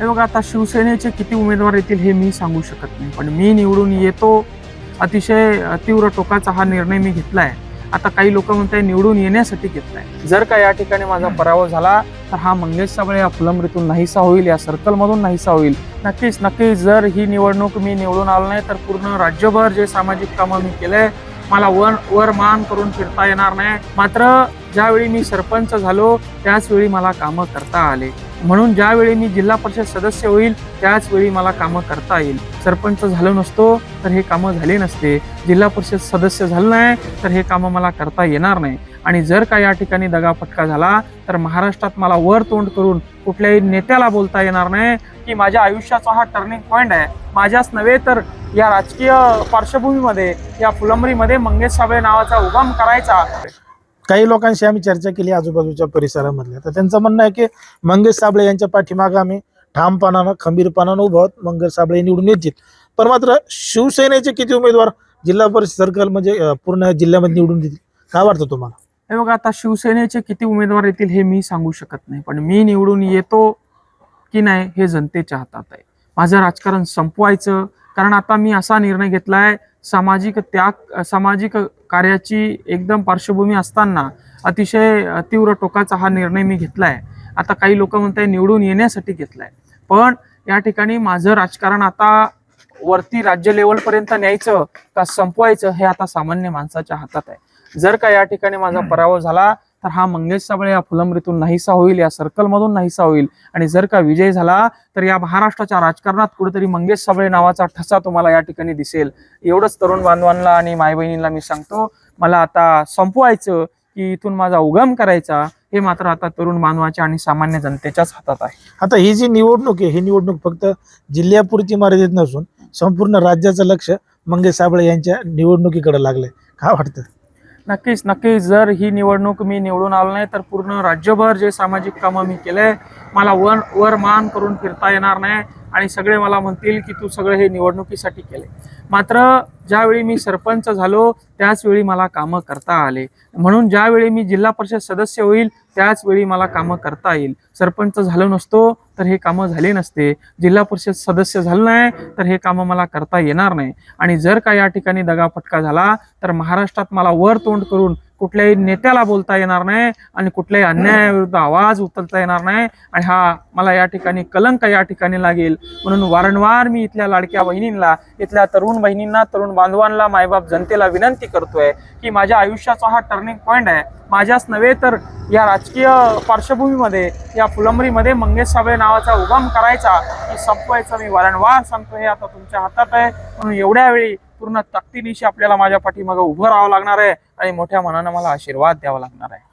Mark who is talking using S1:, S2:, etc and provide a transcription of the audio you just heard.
S1: हे बघा आता शिवसेनेचे किती उमेदवार येतील हे मी सांगू शकत नाही. पण मी निवडून येतो अतिशय तीव्र टोकाचा हा निर्णय मी घेतलाय. आता काही लोक म्हणताय निवडून येण्यासाठी घेतलाय. जर का या ठिकाणी माझा पराभव झाला तर हा मंगेश साबळे या फुलंब्रीतून नाहीसा होईल या सर्कलमधून नाहीसा होईल. नक्कीच नक्कीच जर ही निवडणूक मी निवडून आलो नाही तर पूर्ण राज्यभर जे सामाजिक कामं मी केलंय मला वर वर मान करून फिरता येणार नाही. मात्र ज्यावेळी मी सरपंच झालो त्याच वेळी मला कामं करता आले. म्हणून ज्यावेळी मी जिल्हा परिषद सदस्य होईल त्याच वेळी मला कामं करता येईल. सरपंच झालो नसतो तर हे कामं झाले नसते. जिल्हा परिषद सदस्य झालं नाही तर हे कामं मला करता येणार नाही. आणि जर का या ठिकाणी दगाफटका झाला तर महाराष्ट्रात मला वर तोंड करून कुठल्याही नेत्याला बोलता येणार नाही की माझ्या आयुष्याचा हा टर्निंग पॉईंट आहे. माझ्याच नव्हे तर या राजकीय पार्श्वभूमीमध्ये या फुलंबरीमध्ये मंगेश साबळे नावाचा उगम करायचा.
S2: काही लोकांशी आम्ही चर्चा केली आजूबाजूच्या परिसरामधल्या. तर त्यांचं म्हणणं आहे की मंगेश साबळे यांच्या पाठीमागं आम्ही ठामपणानं खंबीरपणानं उभं आहोत. मंगेश साबळे निवडून येतील. पण मात्र शिवसेनेचे किती उमेदवार जिल्हा परिषद सर्कल म्हणजे पूर्ण जिल्ह्यामध्ये निवडून देतील? काय वाटतं तुम्हाला?
S1: हे बघा आता शिवसेनेचे किती उमेदवार येतील हे मी सांगू शकत नाही. पण मी निवडून येतो की नाही हे जनतेच्या हातात आहे. माझं राजकारण संपवायचं. कारण आता मी असा निर्णय घेतला आहे सामाजिक त्याग सामाजिक कार्याची एकदम पार्श्वभूमी असताना अतिशय तीव्र टोकाचा हा निर्णय मी घेतलाय. आता काही लोक म्हणताय निवडून येण्यासाठी घेतलाय. पण या ठिकाणी माझं राजकारण आता वरती राज्य लेवलपर्यंत न्यायचं का संपवायचं हे आता सामान्य माणसाच्या हातात आहे. जर का या ठिकाणी माझा पराभव झाला तर हा मंगेश साबळे या फुलंब्रीतून नाहीसा होईल या सर्कलमधून नाहीसा होईल. आणि जर का विजय झाला तर या महाराष्ट्राच्या राजकारणात कुठेतरी मंगेश साबळे नावाचा ठसा तुम्हाला या ठिकाणी दिसेल. एवढंच तरुण बांधवांना आणि माय बहिणींना मी सांगतो मला आता संपवायचं की इथून माझा उगम करायचा हे मात्र आता तरुण बांधवाच्या आणि सामान्य जनतेच्याच हातात आहे.
S2: आता ही जी निवडणूक आहे ही निवडणूक फक्त जिल्ह्यापुरती मर्यादित नसून संपूर्ण राज्याचं लक्ष मंगेश साबळे यांच्या निवडणुकीकडे लागलंय. काय वाटतं?
S1: नक्कीच नक्कीच. जर ही निवडणूक मी निवडून आलो नाही तर पूर्ण राज्यभर जे सामाजिक कामं मी केले मला वर वर मान करून फिरता येणार नाही. आणि सगळे मला म्हणतील की तू सगळं हे निवडणुकीसाठी केले मात्र ज्यावेळी मी सरपंच झालो त्याचवेळी मला कामं करता आले. म्हणून ज्यावेळी मी जिल्हा परिषद सदस्य होईल त्याचवेळी मला कामं करता येईल. सरपंच झालो नसतो तर हे कामं झाले नसते. जिल्हा परिषद सदस्य झालं नाही तर हे कामं मला करता येणार नाही. आणि जर का या ठिकाणी दगाफटका झाला तर महाराष्ट्रात मला वर तोंड करून कुठल्याही नेत्याला बोलता येणार नाही आणि कुठल्याही अन्यायाविरुद्ध आवाज उचलता येणार नाही. आणि हा मला या ठिकाणी कलंक या ठिकाणी लागेल. म्हणून वारंवार मी इथल्या लाडक्या बहिणींना इथल्या तरुण बहिणींना तरुण बांधवांना मायबाप जनतेला विनंती करतोय की माझ्या आयुष्याचा हा टर्निंग पॉईंट आहे. माझ्याच नव्हे तर या राजकीय पार्श्वभूमीमध्ये या फुलंबरीमध्ये मंगेश साबळे नावाचा उगम करायचा. की संपवायचा मी वारंवार सांगतो हे आता तुमच्या हातात आहे. म्हणून एवढ्या वेळी पूर्ण ताकदीनिशी आपल्याला माझ्या पाठीमागं उभं राहावं लागणार आहे आणि मोठ्या मनानं मला आशीर्वाद द्यावा लागणार आहे.